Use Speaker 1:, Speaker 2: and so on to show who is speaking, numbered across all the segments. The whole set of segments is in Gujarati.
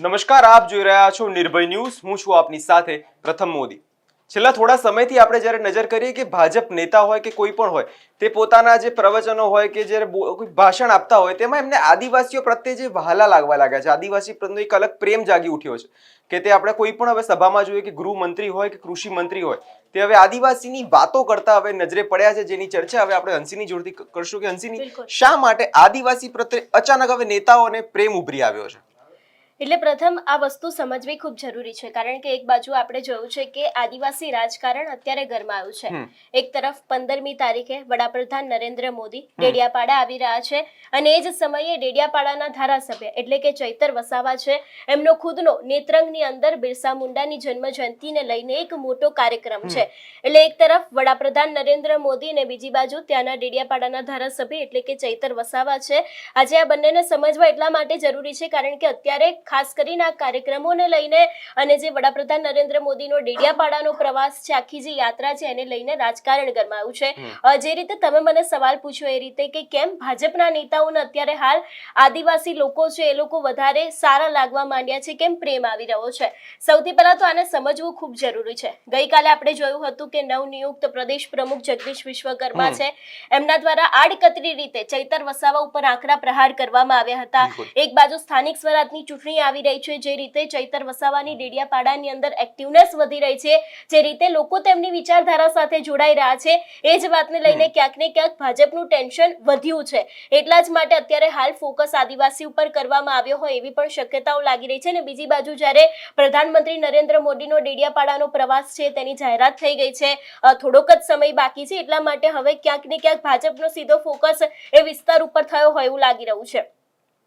Speaker 1: નમસ્કાર આપ જોઈ રહ્યા છો નિર્ભય ન્યૂઝ. હું છું આપની સાથે પ્રથમ મોદી. છેલ્લા થોડા સમયથી આપણે જ્યારે નજર કરીએ કે ભાજપ નેતા હોય કે કોઈ પણ હોય તે પોતાના જે પ્રવચનો હોય કે જ્યારે કોઈ ભાષણ આપતા હોય તેમાં એમને આદિવાસીઓ પ્રત્યે જે વહાલા લાગવા લાગ્યા છે આદિવાસી પ્રત્યે એક અલગ પ્રેમ જાગી ઉઠ્યો છે કે તે આપણે કોઈ પણ હવે સભામાં જોઈએ કે ગૃહમંત્રી હોય કે કૃષિ મંત્રી હોય તે હવે આદિવાસીની વાતો કરતા હવે નજરે પડ્યા છે જેની ચર્ચા હવે આપણે હંસીની જોડતી કરશું કે હંસીની. શા માટે આદિવાસી પ્રત્યે અચાનક હવે નેતાઓને પ્રેમ ઉભરી આવ્યો છે?
Speaker 2: એટલે પ્રથમ આ વસ્તુ સમજવી ખૂબ જરૂરી છે કારણ કે એક બાજુ આપણે જોયું છે કે આદિવાસી રાજકારણ અત્યારે ગરમાયું છે. એક તરફ પંદરમી તારીખે વડાપ્રધાન નરેન્દ્ર મોદી ડેડિયાપાડા આવી રહ્યા છે અને એ જ સમયે ડેડિયાપાડાના ધારાસભ્ય એટલે કે ચૈતર વસાવા છે એમનો ખુદનો નેત્રંગની અંદર બિરસા મુંડાની જન્મ જયંતિને લઈને એક મોટો કાર્યક્રમ છે. એટલે એક તરફ વડાપ્રધાન નરેન્દ્ર મોદી અને બીજી બાજુ ત્યાંના ડેડિયાપાડાના ધારાસભ્ય એટલે કે ચૈતર વસાવા છે. આજે આ બંનેને સમજવા એટલા માટે જરૂરી છે કારણ કે અત્યારે ખાસ કરીને આ કાર્યક્રમોને લઈને અને જે વડાપ્રધાન નરેન્દ્ર મોદીનો ડેડિયાપાડાનો પ્રવાસ છે આખી જે યાત્રા છે એને લઈને રાજકારણ ગરમાયું છે. જે રીતે તમે મને સવાલ પૂછ્યો એ રીતે કે કેમ ભાજપના નેતાઓને અત્યારે હાલ આદિવાસી લોકો છે એ લોકો વધારે સારા લાગવા માંડ્યા છે કેમ પ્રેમ આવી રહ્યો છે? સૌથી પહેલા તો આને સમજવું ખૂબ જરૂરી છે. ગઈકાલે આપણે જોયું હતું કે નવનિયુક્ત પ્રદેશ પ્રમુખ જગદીશ વિશ્વકર્મા છે. એમના દ્વારા આડકતરી રીતે ચૈતર વસાવા ઉપર આકરા પ્રહાર કરવામાં આવ્યા હતા. એક બાજુ સ્થાનિક સ્વરાજની ચૂંટણી આવી રહી છે, જે રીતે ચૈતર વસાવાની ડેડિયાપાડાની અંદર એક્ટિવનેસ વધી રહી છે, જે રીતે લોકો તેમની વિચારધારા સાથે જોડાઈ રહ્યા છે, એ જ વાતને લઈને ક્યાંક ને ક્યાંક ભાજપનું ટેન્શન વધ્યું છે. એટલા જ માટે અત્યારે હાલ ફોકસ આદિવાસી ઉપર કરવામાં આવ્યો હોય એવી પણ શક્યતાઓ લાગી રહી છે અને બીજી બાજુ જ્યારે પ્રધાનમંત્રી નરેન્દ્ર મોદીનો ડેડિયાપાડાનો પ્રવાસ છે, તેની જાહેરાત થઈ ગઈ છે થોડોક જ સમય બાકી છે, એટલા માટે હવે ક્યાંક ને ક્યાંક ભાજપનો સીધો ફોકસ એ વિસ્તાર ઉપર થયો હોય એવું લાગી રહ્યું છે.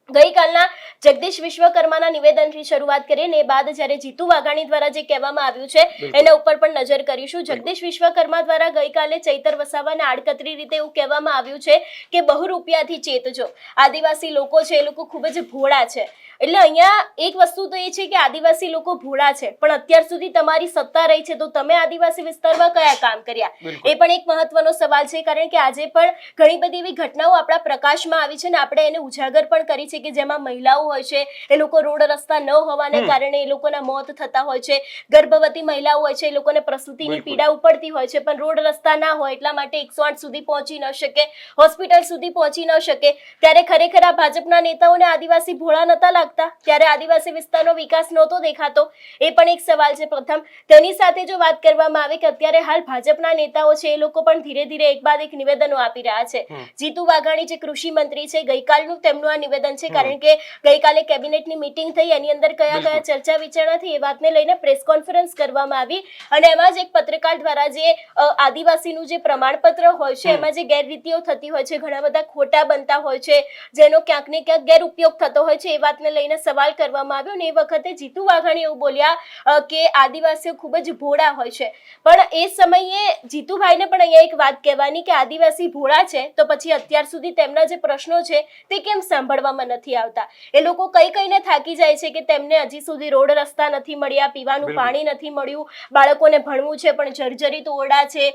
Speaker 2: ગઈકાલના જગદીશ વિશ્વકર્માના નિવેદનથી શરૂઆત કરીને એ બાદ જ્યારે જીતુ વાઘાણી દ્વારા જે કહેવામાં આવ્યું છે એના ઉપર પણ નજર કરીશું. જગદીશ વિશ્વકર્મા દ્વારા ગઈકાલે ચૈતર વસાવાને આડકતરી રીતે એવું કહેવામાં આવ્યું છે કે બહુ રૂપિયાથી ચેતજો આદિવાસી લોકો છે એ લોકો ખૂબ જ ભોળા છે. એટલે અહીંયા એક વસ્તુ તો એ છે કે આદિવાસી લોકો ભોળા છે પણ અત્યાર સુધી તમારી સત્તા રહી છે તો તમે આદિવાસી વિસ્તારમાં કયા કામ કર્યા? એ પણ એક મહત્વનો સવાલ છે કારણ કે આજે પણ ઘણી બધી એવી ઘટનાઓ આપણા પ્રકાશમાં આવી છે ને આપણે એને ઉજાગર પણ કરી છે. કે જેમાં મહિલાઓ હોય છે એ લોકો રોડ રસ્તા ન હોવાને કારણે એ લોકોના મોત થતા હોય છે. ગર્ભવતી મહિલાઓ હોય છે એ લોકોને પ્રસૂતિની પીડા ઉપડતી હોય છે પણ રોડ રસ્તા ના હોય એટલા માટે એકસો આઠ સુધી પહોંચી ન શકે હોસ્પિટલ સુધી પહોંચી ન શકે. ત્યારે ખરેખર આ ભાજપના નેતાઓને આદિવાસી ભોળા નતા લાગતા ત્યારે આદિવાસી વિસ્તારનો વિકાસ નહોતો દેખાતો. એ પણ એક સવાલ છે પ્રથમ. તેની સાથે જો વાત કરવામાં આવે કે અત્યારે હાલ ભાજપના નેતાઓ છે એ લોકો પણ ધીરે ધીરે એક બાદ એક નિવેદનો આપી રહ્યા છે. જીતુ વાઘાણી જે કૃષિ મંત્રી છે ગઈકાલનું તેમનું આ નિવેદન છે
Speaker 1: હમ.
Speaker 2: કારણ કે ગઈકાલે કેબિનેટની મીટિંગ થઈ એની અંદર કયા કયા ચર્ચા વિચારણા થઈ એ વાતને લઈને પ્રેસ કોન્ફરન્સ કરવામાં આવી અને એમાં જ એક પત્રકાર દ્વારા જે આદિવાસીનું જે પ્રમાણપત્ર હોય છે એમાં જે ગેરરીતિઓ થતી હોય છે ઘણા બધા ખોટા બનતા હોય છે જેનો ક્યાંક ને ક્યાંક ગેરઉપયોગ થતો હોય છે એ વાતને લઈને સવાલ કરવામાં આવ્યો ને એ વખતે જીતુ વાઘાણી એવું બોલ્યા કે આદિવાસીઓ ખૂબ જ ભોળા હોય છે. પણ એ સમયે જીતુભાઈને પણ અહીંયા એક વાત કહેવાની કે આદિવાસી ભોળા છે તો પછી અત્યાર સુધી તેમના જે પ્રશ્નો છે તે કેમ સાંભળવામાં નથી આવતા. એ લોકો કઈ કઈને થાકી જાય છે કે તેમને હજી સુધી રોડ રસ્તા નથી મળ્યા પીવાનું પાણી નથી મળ્યું બાળકોને ભણવું છે પણ જર્જરિત ઓરડા છે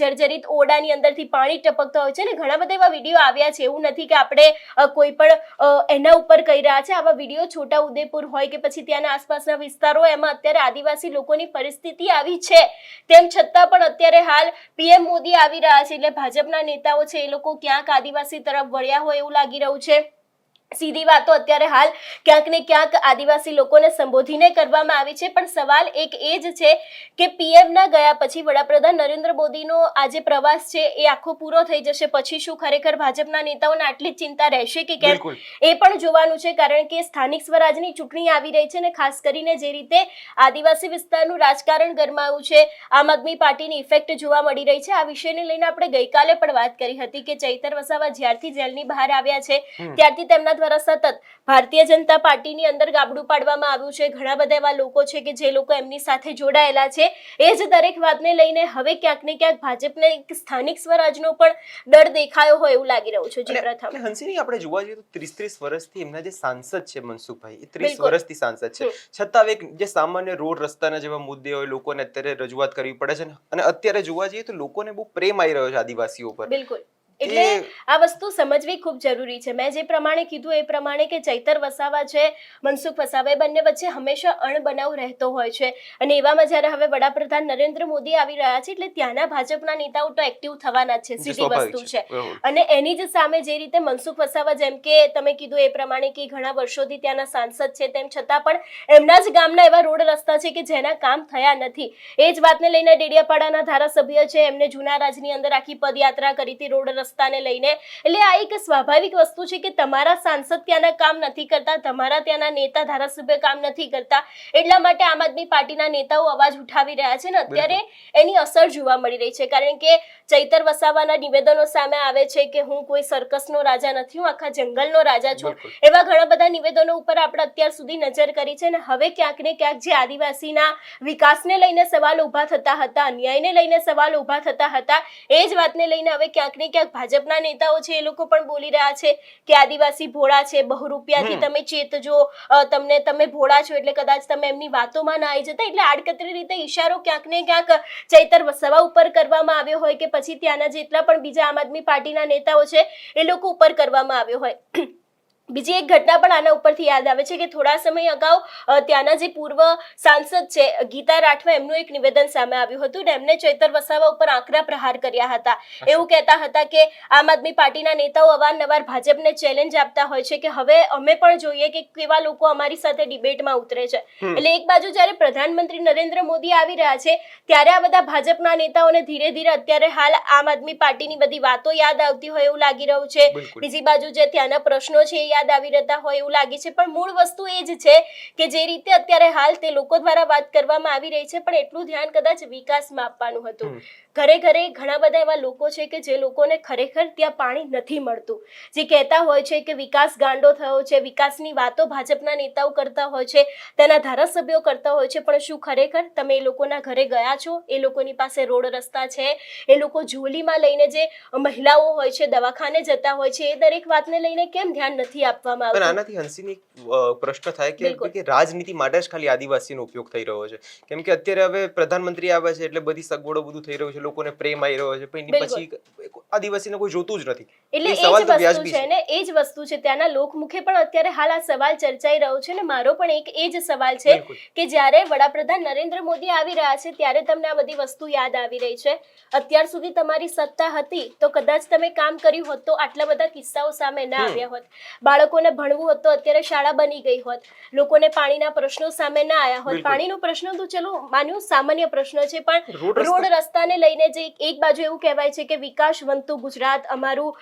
Speaker 2: જર્જરિત ઓરડાની અંદરથી પાણી ટપકતા હોય છે ને ઘણા બધા એવા વીડિયો આવ્યા છે. એવું નથી કે આપણે કોઈ પણ એના ઉપર કહી રહ્યા છે. આવા વીડિયો છોટા ઉદેપુર હોય કે પછી ત્યાંના આસપાસના વિસ્તારો એમાં અત્યારે આદિવાસી લોકોની પરિસ્થિતિ આવી છે. તેમ છતાં પણ અત્યારે હાલ પીએમ મોદી આવી રહ્યા છે. એટલે ભાજપના નેતાઓ છે એ લોકો ક્યાંક આદિવાસી તરફ વળ્યા હોય એવું લાગી રહ્યું છે. સીધી વાતો અત્યારે હાલ ક્યાંક ને ક્યાંક આદિવાસી લોકોને સંબોધીને કરવામાં આવી છે. પણ સવાલ એક એ જ છે કે પીએમના ગયા પછી વડાપ્રધાન નરેન્દ્ર મોદીનો આ જે પ્રવાસ છે એ આખો પૂરો થઈ જશે. પછી શું ખરેખર ભાજપના નેતાઓને આટલી જ ચિંતા રહેશે કે કેમ? એ પણ જોવાનું છે કારણ કે સ્થાનિક સ્વરાજની ચૂંટણી આવી રહી છે ને ખાસ કરીને જે રીતે આદિવાસી વિસ્તારનું રાજકારણ ગરમાયું છે આમ આદમી પાર્ટીની ઇફેક્ટ જોવા મળી રહી છે. આ વિષયને લઈને આપણે ગઈકાલે પણ વાત કરી હતી કે ચૈતર વસાવા જ્યારથી જેલની બહાર આવ્યા છે ત્યારથી તેમના દ્વારા સતત ભારતીય જનતા પાર્ટીની અંદર ગાબડું પાડવામાં આવ્યું છે. ઘણા બધા એવા લોકો છે કે જે લોકો એમની સાથે જોડાયેલા છે. એ જ દરેક વાતને લઈને હવે ક્યાંક ને ક્યાંક ભાજપને એક સ્થાનિક સ્વરાજનો પણ ડર દેખાયો હોય એવું લાગી રહ્યું છે. જી પ્રથમ.
Speaker 1: હંસિની આપણે જોવા જઈએ તો ત્રીસ ત્રીસ વર્ષથી એમના જે સાંસદ છે મનસુખભાઈ એ ત્રીસ વર્ષથી સાંસદ છે. છતાં એક જે સામાન્ય રોડ રસ્તાના જેવા મુદ્દે હોય લોકોને અત્યારે રજૂઆત કરવી પડે છે અને અત્યારે જોવા જઈએ તો લોકોને બહુ પ્રેમ આવી રહ્યો છે આદિવાસીઓ પર.
Speaker 2: બિલકુલ. એટલે આ વસ્તુ સમજવી ખૂબ જરૂરી છે. મેં જે પ્રમાણે કીધું એ પ્રમાણે કે ચૈતર વસાવા છે મનસુખ વસાવા એ બંને વચ્ચે હંમેશા અણબનાવ રહેતો હોય છે. અને એવામાં જ્યારે હવે વડાપ્રધાન નરેન્દ્ર મોદી આવી રહ્યા છે એટલે ત્યાંના ભાજપના નેતાઓ તો એક્ટિવ થવાના છે સીધી વસ્તુ
Speaker 1: છે.
Speaker 2: અને એની જ સામે જે રીતે મનસુખ વસાવા જેમ કે તમે કીધું એ પ્રમાણે કે ઘણા વર્ષોથી ત્યાંના સાંસદ છે તેમ છતાં પણ એમના જ ગામના એવા રોડ રસ્તા છે કે જેના કામ થયા નથી. એ જ વાતને લઈને ડેડિયાપાડાના ધારાસભ્ય છે એમને જૂના રાજની અંદર આખી પદયાત્રા કરી હતી રોડ રસ્તાને લઈને. એટલે આ એક સ્વાભાવિક વસ્તુ છે કે તમારા સાંસદ ત્યાંના કામ નથી કરતા તમારા ત્યાંના નેતા ધારાસભ્ય કામ નથી કરતા. એટલા માટે આમ આદમી પાર્ટીના નેતાઓ અવાજ ઉઠાવી રહ્યા છે ને. અત્યારે એની અસર જોવા મળી રહી છે. કારણ કે ચૈતર વસાવાના નિવેદનો સામે આવે છે કે હું કોઈ સર્કસનો રાજા નથી હું આખા જંગલનો રાજા છું. એવા ઘણા બધા નિવેદનો ઉપર આપણે અત્યાર સુધી નજર કરી છે અને હવે ક્યાંક ને ક્યાંક જે આદિવાસીના વિકાસને લઈને સવાલ ઊભા થતા હતા અન્યાયને લઈને સવાલ ઊભા થતા હતા એ જ વાતને લઈને હવે ક્યાંક ને ક્યાંક ભાજપના નેતાઓ છે એ લોકો પણ બોલી રહ્યા છે કે આદિવાસી ભોળા છે બહુ રૂપિયાથી તમે ચેતજો તમને તમે ભોળા છો એટલે કદાચ તમે એમની વાતોમાં ના આવી જતા. એટલે આડકતરી રીતે ઈશારો ક્યાંક ને ક્યાંક ચૈતર વસાવા ઉપર કરવામાં આવ્યો હોય કે પછી ત્યાંના જેટલા પણ બીજા આમ આદમી પાર્ટીના નેતાઓ છે એ લોકો ઉપર કરવામાં આવ્યો હોય. બીજી એક ઘટના પણ આના ઉપરથી યાદ આવે છે કે થોડા સમય અગાઉ ત્યાંના જે પૂર્વ સાંસદ છે ગીતા રાઠવા એમનું એક નિવેદન સામે આવ્યું હતું ને એમને ચૈતર વસાવા ઉપર આકરા પ્રહાર કર્યા હતા. એવું કહેતા હતા કે આમ આદમી પાર્ટીના નેતાઓ અવારનવાર ભાજપને ચેલેન્જ આપતા હોય છે કે હવે અમે પણ જોઈએ કે કેવા લોકો અમારી સાથે ડિબેટમાં ઉતરે છે. એટલે એક બાજુ જ્યારે પ્રધાનમંત્રી નરેન્દ્ર મોદી આવી રહ્યા છે ત્યારે આ બધા ભાજપના નેતાઓને ધીરે ધીરે અત્યારે હાલ આમ આદમી પાર્ટીની બધી વાતો યાદ આવતી હોય એવું લાગી રહ્યું છે. બીજી બાજુ જે ત્યાંના પ્રશ્નો છે એ યાદ આવી રહેતા હોય એવું લાગે છે. પણ મૂળ વસ્તુ એ જ છે કે જે રીતે અત્યારે હાલ તે લોકો દ્વારા વાત કરવામાં આવી રહી છે પણ એટલું ધ્યાન કદાચ વિકાસમાં આપવાનું હતું. ઘરે ઘરે ઘણા બધા એવા લોકો છે કે જે લોકોને ખરેખર ત્યાં પાણી નથી મળતું. જે કહેતા હોય છે કે વિકાસ ગાંડો થયો છે વિકાસની વાતો ભાજપના નેતાઓ કરતા હોય છે તેના ધારાસભ્યો કરતા હોય છે પણ શું ખરેખર તમે એ લોકોના ઘરે ગયા છો? એ લોકોની પાસે રોડ રસ્તા છે? એ લોકો ઝોલીમાં લઈને જે મહિલાઓ હોય છે દવાખાને જતા હોય છે એ દરેક વાતને લઈને કેમ ધ્યાન નથી આપવામાં
Speaker 1: પણ
Speaker 2: આવતું?
Speaker 1: આનાથી હંસીની એક, પ્રશ્ન થાય કે કે રાજનીતિ માટે જ ખાલી આદિવાસીનો ઉપયોગ થઈ રહ્યો છે. કેમ કે અત્યારે હવે પ્રધાનમંત્રી આવે છે એટલે બધી સગવડો બધું થઈ રહ્યું છે લોકોને પ્રેમ આવી રહ્યો છે પણ પછી આદિવાસીને કોઈ જોતું જ નથી.
Speaker 2: એટલે
Speaker 1: એ
Speaker 2: જ વસ્તુ છે. ને એ જ વસ્તુ છે. ત્યાંના લોકમુખે પણ અત્યારે હાલ આ સવાલ ચર્ચાઈ રહ્યો છે ને મારો પણ એક એ જ સવાલ છે કે જ્યારે વડાપ્રધાન નરેન્દ્ર મોદી આવી રહ્યા છે ત્યારે તમને આ બધી વસ્તુ યાદ આવી રહી છે. અત્યાર સુધી તમારી સત્તા હતી તો કદાચ તમે કામ કર્યું હોત તો આટલા બધા કિસ્સાઓ સામે ના આવ્યા હોત. બાળકોને ભણવું હોત તો અત્યારે શાળા બની ગઈ હોત. લોકોને પાણીના પ્રશ્નો સામે ના આવ્યા હોત. પાણીનો પ્રશ્ન તો ચલો માન્યું સામાન્ય પ્રશ્ન છે પણ
Speaker 1: રોડ
Speaker 2: રસ્તાને લઈને જે એક- એક બાજુ એવું કહેવાય છે કે વિકાસ વંતું ગુજરાત. અમારું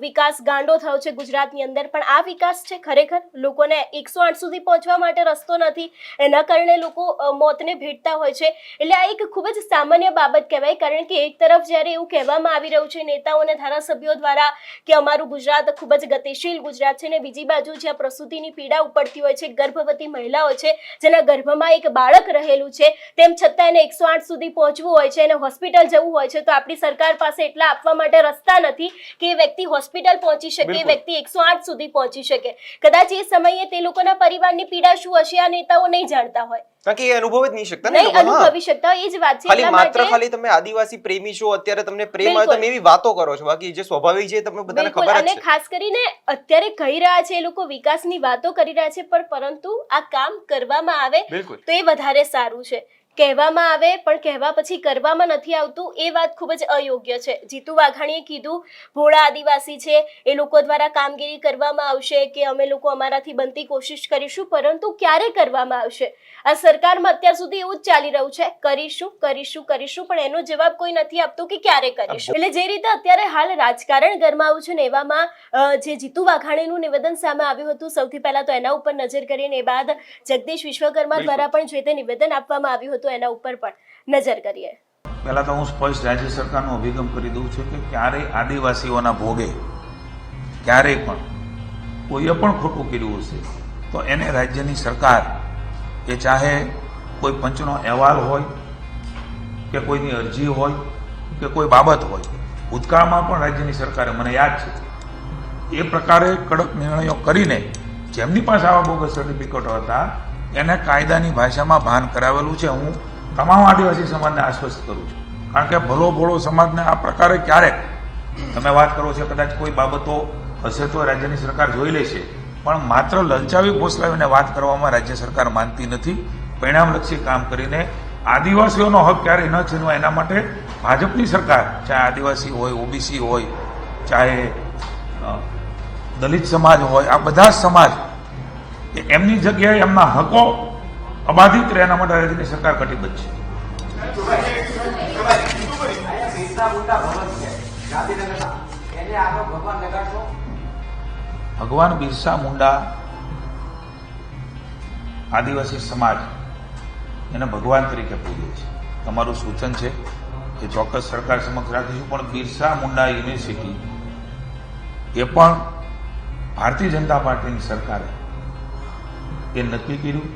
Speaker 2: વિકાસ ગાંડો થયો છે ગુજરાતની અંદર પણ આ વિકાસ છે ખરેખર? લોકોને એકસો આઠ સુધી પહોંચવા માટે રસ્તો નથી. એના કારણે લોકો મોતને ભેટતા હોય છે. એટલે આ એક ખૂબ જ સામાન્ય બાબત કહેવાય કારણ કે એક તરફ જ્યારે એવું કહેવામાં આવી રહ્યું છે નેતાઓ અને ધારાસભ્યો દ્વારા કે અમારું ગુજરાત ખૂબ જ ગતિશીલ ગુજરાત છે ને બીજી બાજુ જ્યાં પ્રસૂતિની પીડા ઉપડતી હોય છે ગર્ભવતી મહિલાઓ છે જેના ગર્ભમાં એક બાળક રહેલું છે તેમ છતાં એને એકસો આઠ સુધી પહોંચવું હોય છે એને હોસ્પિટલ જવું હોય છે તો આપણી સરકાર પાસે એટલા આપવા માટે રસ્તા નથી કે એ વ્યક્તિ હોસ્પિટલ પહોંચી શકે એ વ્યક્તિ એકસો આઠ સુધી પહોંચી શકે. કદાચ એ સમયે તે લોકોના પરિવારની પીડા શું હશે આ નેતાઓ નહીં જાણતા હોય.
Speaker 1: કારણ કે એ અનુભવ જ નહીં શકતા ને
Speaker 2: નહીં અનુભવી શકતા એ જ વાત છે
Speaker 1: ખાલી માત્ર ખાલી તમે આદિવાસી પ્રેમી છો અત્યારે તમને પ્રેમ આવે તમે એવી વાતો કરો છો. બાકી જે સ્વાભાવિક છે તમને બધાને ખબર છે અને
Speaker 2: ખાસ કરીને અત્યારે કહી રહ્યા છે એ લોકો વિકાસની વાતો કરી રહ્યા છે પણ પરંતુ આ કામ કરવામાં આવે તો એ વધારે સારું છે. કહેવામાં આવે પણ કહેવા પછી કરવામાં નથી આવતું એ વાત ખૂબ જ અયોગ્ય છે. જીતુ વાઘાણીએ કીધું ભોળા આદિવાસી છે એ લોકો દ્વારા કામગીરી કરવામાં આવશે કે અમે લોકો અમારાથી બનતી કોશિશ કરીશું પરંતુ ક્યારે કરવામાં આવશે? આ સરકારમાં અત્યાર સુધી એવું જ ચાલી રહ્યું છે. કરીશું કરીશું કરીશું પણ એનો જવાબ કોઈ નથી આપતું કે ક્યારે કરીશું. એટલે જે રીતે અત્યારે હાલ રાજકારણ ગરમાવું છે ને એવામાં જે જીતુ વાઘાણીનું નિવેદન સામે આવ્યું હતું સૌથી પહેલા તો એના ઉપર નજર કરીને એ બાદ જગદીશ વિશ્વકર્મા દ્વારા પણ જે તે નિવેદન આપવામાં આવ્યું હતું એના ઉપર પણ નજર કરીએ.
Speaker 3: પહેલાં તો હું સ્પષ્ટ રાજ્ય સરકારનો અભિગમ કરી દઉં છું કે ક્યારેય આદિવાસીઓના ભોગે, ક્યારેય પણ, કોઈએ પણ ખોટું કર્યું હશે, તો એને રાજ્યની સરકાર, એ ચાહે કોઈ પંચનો અહેવાલ હોય, કે કોઈની અરજી હોય, કે કોઈ બાબત હોય, ભૂતકાળમાં પણ રાજ્યની સરકારે, મને યાદ છે, એ પ્રકારે કડક નિર્ણયો કરીને જેમની પાસે આવા બોગસ સર્ટિફિકેટો હતા એને કાયદાની ભાષામાં ભાન કરાવેલું છે. હું તમામ આદિવાસી સમાજને આશ્વસ્ત કરું છું. કારણ કે ભલો ભોળો સમાજને આ પ્રકારે ક્યારેક તમે વાત કરો છો, કદાચ કોઈ બાબતો હશે તો રાજ્યની સરકાર જોઈ લેશે. પણ માત્ર લલચાવી ફોસલાવીને વાત કરવામાં રાજ્ય સરકાર માનતી નથી. પરિણામલક્ષી કામ કરીને આદિવાસીઓનો હક ક્યારેય ન છીનવાય એના માટે ભાજપની સરકાર, ચાહે આદિવાસી હોય, ઓબીસી હોય, ચાહે દલિત સમાજ હોય, આ બધા સમાજ એમની જગ્યાએ એમના હકો અબાધિત રહે એના માટે રાજ્યની સરકાર કટિબદ્ધ છે.
Speaker 4: ભગવાન
Speaker 3: બિરસા મુંડા આદિવાસી સમાજ એને ભગવાન તરીકે પૂજે છે. તમારું સૂચન છે કે ચોક્કસ સરકાર સમક્ષ રાખીશું, પણ બિરસા મુંડા યુનિવર્સિટી એ પણ ભારતીય જનતા પાર્ટીની સરકારે એ નક્કી કર્યું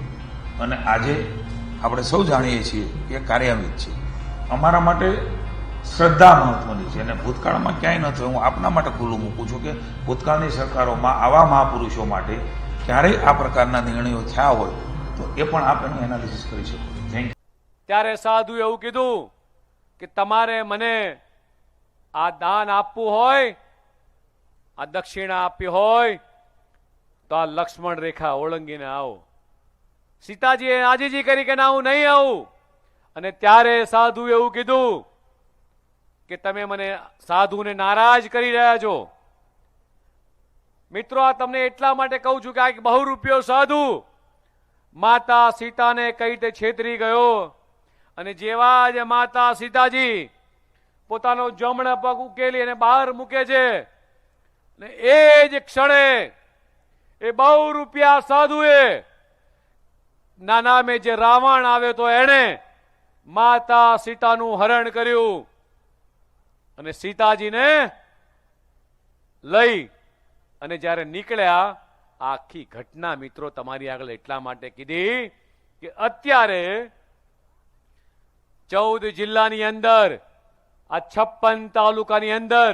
Speaker 3: અને આજે આપણે સૌ જાણીએ છીએ કે કાર્યાન્વિત છે. અમારા માટે શ્રદ્ધા મહત્વની છે અને ભૂતકાળમાં ક્યાંય ન થયું. હું આપના માટે ખુલ્લું મૂકું છું કે ભૂતકાળની સરકારોમાં આવા મહાપુરુષો માટે ક્યારેય આ પ્રકારના નિર્ણયો થયા હોય તો એ પણ આપ એનું એનાલિસિસ કરી શકો. થેન્ક યુ
Speaker 5: ત્યારે સાધુ એવું કીધું કે તમારે મને આ દાન આપવું હોય, આ દક્ષિણા આપવી હોય તો આ લક્ષ્મણ રેખા ઓળંગીને આવો. સીતાજીએ આજીજી કરી કે ના, હું નહીં આવું. અને ત્યારે સાધુ એવું કીધું કે તમે મને સાધુને નારાજ કરી રહ્યા છો. મિત્રો, આ તમને એટલા માટે કહું છું કે આ બહુ રૂપિયો સાધુ માતા સીતાને કઈ રીતે છેતરી ગયો અને જેવા જ માતા સીતાજી પોતાનો જમણા પગ ઉકેલી અને બહાર મૂકે છે. ને એ જ ક્ષણે એ બહુ રૂપિયા સાધુએ. ના નામે જે રાવણ આવ્યો તો એણે માતા સીતાનું હરણ કર્યું. અને સીતાજીને લઈ અને જ્યારે નીકળ્યા, આખી ઘટના મિત્રો તમારી આગળ એટલા માટે કીધી કે અત્યારે ચૌદ જિલ્લાની અંદર, આ છપ્પન તાલુકાની અંદર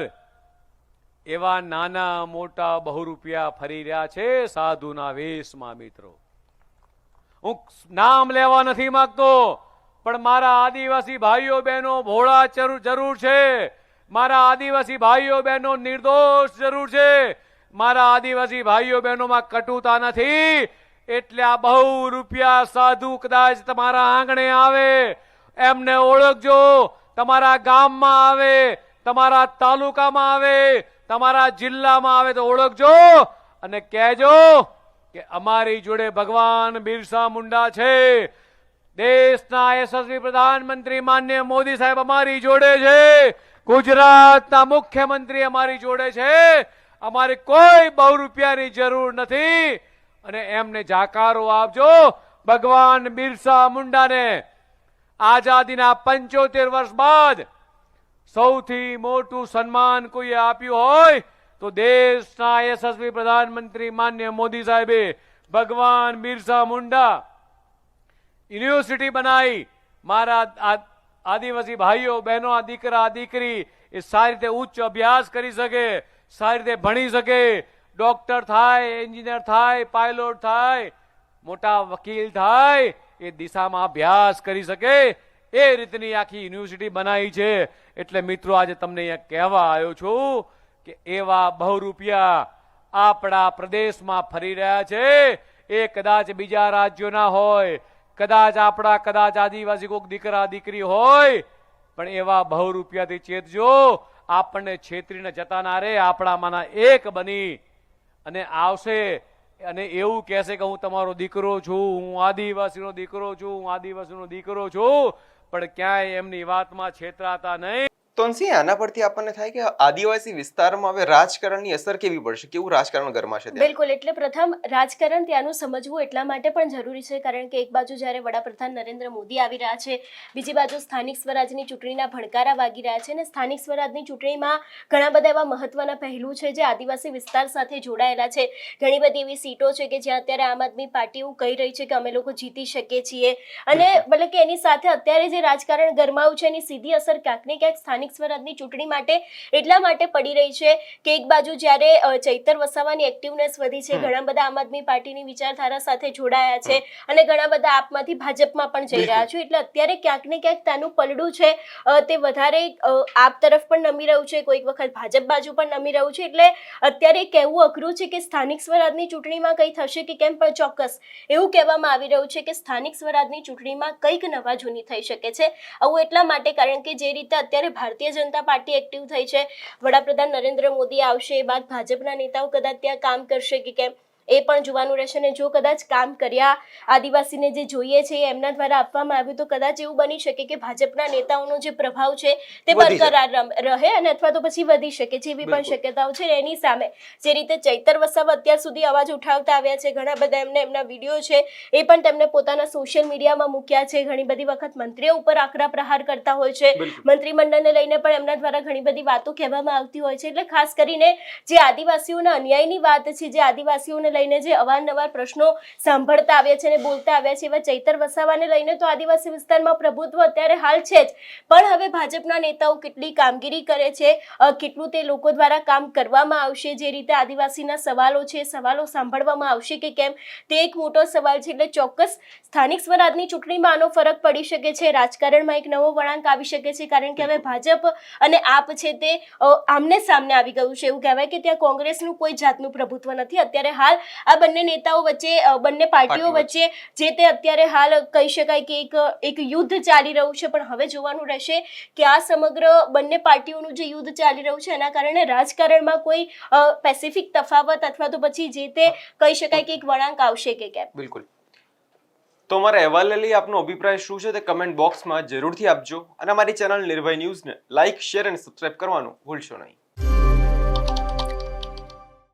Speaker 5: એવા નાના મોટા બહુ રૂપિયા ફરી રહ્યા છે સાધુના વેશમાં, મિત્રો. હું નામ લેવા નથી માંગતો, પણ મારા આદિવાસી ભાઈઓ બહેનો ભોળા જરૂર છે. મારા આદિવાસી ભાઈઓ બહેનો નિર્દોષ જરૂર છે. મારા આદિવાસી ભાઈઓ બહેનોમાં કટુતા નથી. એટલે આ બહુ રૂપિયા સાધુ કદાચ તમારા આંગણે આવે. એમને ઓળખજો. તમારા ગામમાં આવે. તમારા તાલુકામાં આવે. તમારા જિલ્લામાં આવે તો ઓળખજો અને કહેજો કે અમારી જોડે ભગવાન બિરસા મુંડા છે. દેશના યશસ્વી પ્રધાનમંત્રી માન્ય મોદી સાહેબ અમારી જોડે છે. ગુજરાતના મુખ્યમંત્રી અમારી જોડે છે. અમારે કોઈ બહુ રૂપિયાની જરૂર નથી અને એમને જાકારો આપજો. ભગવાન બિરસા મુંડાને આઝાદીના પંચોતેર વર્ષ બાદ સૌથી મોટું સન્માન કોઈએ આપ્યું હોય તો દેશના યશસ્વી પ્રધાનમંત્રી માન્ય મોદી સાહેબે ભગવાન બિરસા મુંડા યુનિવર્સિટી બનાવી. મારા આદિવાસી ભાઈઓ, બહેનો, આ દીકરા દીકરી એ સારી રીતે ઉચ્ચ અભ્યાસ કરી શકે, સારી રીતે ભણી શકે. ડોક્ટર થાય, એન્જિનિયર થાય, પાયલોટ થાય, મોટા વકીલ થાય એ દિશામાં અભ્યાસ કરી શકે. એ રીતની આખી યુનિવર્સિટી બનાવી છે. એટલે મિત્રો, આજે તમને અહીંયા કહેવા આવ્યો છું કે એવા બહુ રૂપિયા આપણા પ્રદેશમાં ફરી રહ્યા છે. એ કદાચ બીજા રાજ્યોના હોય, કદાચ આપણા કદાચ આદિવાસી કોઈક દીકરા, દીકરી હોય, પણ એવા બહુ રૂપિયાથી ચેતજો, આપણને છેતરીને જતા ના રે, આપણામાંના એક બની અને આવશે અને એવું કહેશે કે હું તમારો દીકરો છું, હું આદિવાસીનો દીકરો છું, હું આદિવાસીનો દીકરો છું. પણ ક્યાંય એમની વાતમાં છેતરાતા નહીં.
Speaker 1: તોનસી આના પરથી આપણને થાય કે આદિવાસી વિસ્તારમાં હવે રાજકારણની અસર કેવી પડશે? કેવું રાજકારણ ગરમાશે
Speaker 2: બિલકુલ એટલે પ્રથમ રાજકારણ ત્યાંનું સમજવું એટલા માટે પણ જરૂરી છે કારણ કે એક બાજુ જ્યારે વડાપ્રધાન નરેન્દ્ર મોદી આવી રહ્યા છે બીજી બાજુ સ્થાનિક સ્વરાજની ચૂંટણીના ભણકારા વાગી રહ્યા છે અને સ્થાનિક સ્વરાજની ચૂંટણીમાં ઘણા બધા એવા મહત્વના પહેલું છે જે આદિવાસી વિસ્તાર સાથે જોડાયેલા છે. ઘણી બધી એવી સીટો છે કે જ્યાં અત્યારે આમ આદમી પાર્ટી એવું કહી રહી છે કે અમે લોકો જીતી શકીએ છીએ. અને મતલબ કે એની સાથે અત્યારે જે રાજકારણ ગરમાવું છે એની સીધી અસર ક્યાંક ને ક્યાંક સ્થાનિક સ્થાનિક સ્વરાજની ચૂંટણી માટે એટલા માટે પડી રહી છે કે એક બાજુ જ્યારે ચૈતર વસાવાની એક્ટિવનેસ વધી છે ઘણા બધા આમ આદમી પાર્ટીની વિચારધારા સાથે જોડાયા છે અને ઘણા બધા આપમાંથી ભાજપમાં પણ જઈ રહ્યા છે. એટલે અત્યારે ક્યાંક ને ક્યાંક તેનું પલડું છે તે વધારે આપ તરફ પણ નમી રહ્યું છે કોઈક વખત ભાજપ બાજુ પણ નમી રહ્યું છે. એટલે અત્યારે કહેવું અઘરું છે કે સ્થાનિક સ્વરાજની ચૂંટણીમાં કંઈ થશે કે કેમ પણ ચોક્કસ એવું કહેવામાં આવી રહ્યું છે કે સ્થાનિક સ્વરાજની ચૂંટણીમાં કંઈક નવા જૂની થઈ શકે છે. આવું એટલા માટે કારણ કે જે રીતે અત્યારે ભારતીય જનતા પાર્ટી એક્ટિવ થઈ છે. વડાપ્રધાન નરેન્દ્ર મોદી આવશે એ બાદ ભાજપના નેતાઓ કદાચ ત્યાં કામ કરશે કે કેમ? એ પણ જોવાનું રહેશે અને જો કદાચ કામ કર્યા આદિવાસીને જે જોઈએ છે એમના દ્વારા આપવામાં આવ્યું તો કદાચ એવું બની શકે કે ભાજપના નેતાઓનો જે પ્રભાવ છે તે બરકરાર રહે અને અથવા તો પછી વધી શકે જેવી પણ શક્યતાઓ છે એની સામે. જે રીતે ચૈતર વસાવા અત્યાર સુધી અવાજ ઉઠાવતા આવ્યા છે ઘણા બધા એમને એમના વીડિયો છે એ પણ તેમને પોતાના સોશિયલ મીડિયામાં મૂક્યા છે. ઘણી બધી વખત મંત્રીઓ ઉપર આકરા પ્રહાર કરતા હોય છે. મંત્રીમંડળને લઈને પણ એમના દ્વારા ઘણી બધી વાતો કહેવામાં આવતી હોય છે. એટલે ખાસ કરીને જે આદિવાસીઓના અન્યાયની વાત છે જે આદિવાસીઓને લઈને જે અવારનવાર પ્રશ્નો સાંભળતા આવ્યા છે અને બોલતા આવ્યા છે એવા ચૈતર વસાવાને લઈને તો આદિવાસી વિસ્તારમાં પ્રભુત્વ અત્યારે હાલ છે જ. પણ હવે ભાજપના નેતાઓ કેટલી કામગીરી કરે છે કેટલું તે લોકો દ્વારા કામ કરવામાં આવશે જે રીતે આદિવાસીના સવાલો છે સવાલો સાંભળવામાં આવશે કે કેમ તે એક મોટો સવાલ છે. એટલે ચોક્કસ સ્થાનિક સ્વરાજની ચૂંટણીમાં આનો ફરક પડી શકે છે રાજકારણમાં એક નવો વળાંક આવી શકે છે કારણ કે હવે ભાજપ અને આપ છે તે આમને સામને આવી ગયું છે. એવું કહેવાય કે ત્યાં કોંગ્રેસનું કોઈ જાતનું પ્રભુત્વ નથી. અત્યારે હાલ આ બંને નેતાઓ વચ્ચે બંને
Speaker 1: પાર્ટીઓ
Speaker 2: વચ્ચે જે તે અત્યારે હાલ કહી શકાય કે એક એક યુદ્ધ ચાલી રહ્યું છે. પણ હવે જોવાનું રહેશે કે આ સમગ્ર બંને પાર્ટીઓનું જે યુદ્ધ ચાલી રહ્યું છે એના કારણે રાજકારણમાં કોઈ પેસિફિક તફાવત અથવા તો પછી જે તે કહી શકાય કે એક વળાંક આવશે કે કેમ?
Speaker 1: બિલકુલ. તો અમારા અહેવાલને લઈ આપનો અભિપ્રાય શું છે તે કમેન્ટ બોક્સમાં જરૂરથી આપજો. અને અમારી ચેનલ નિર્ભય ન્યૂઝને લાઇક શેર અને સબસ્ક્રાઇબ કરવાનું ભૂલશો નહીં.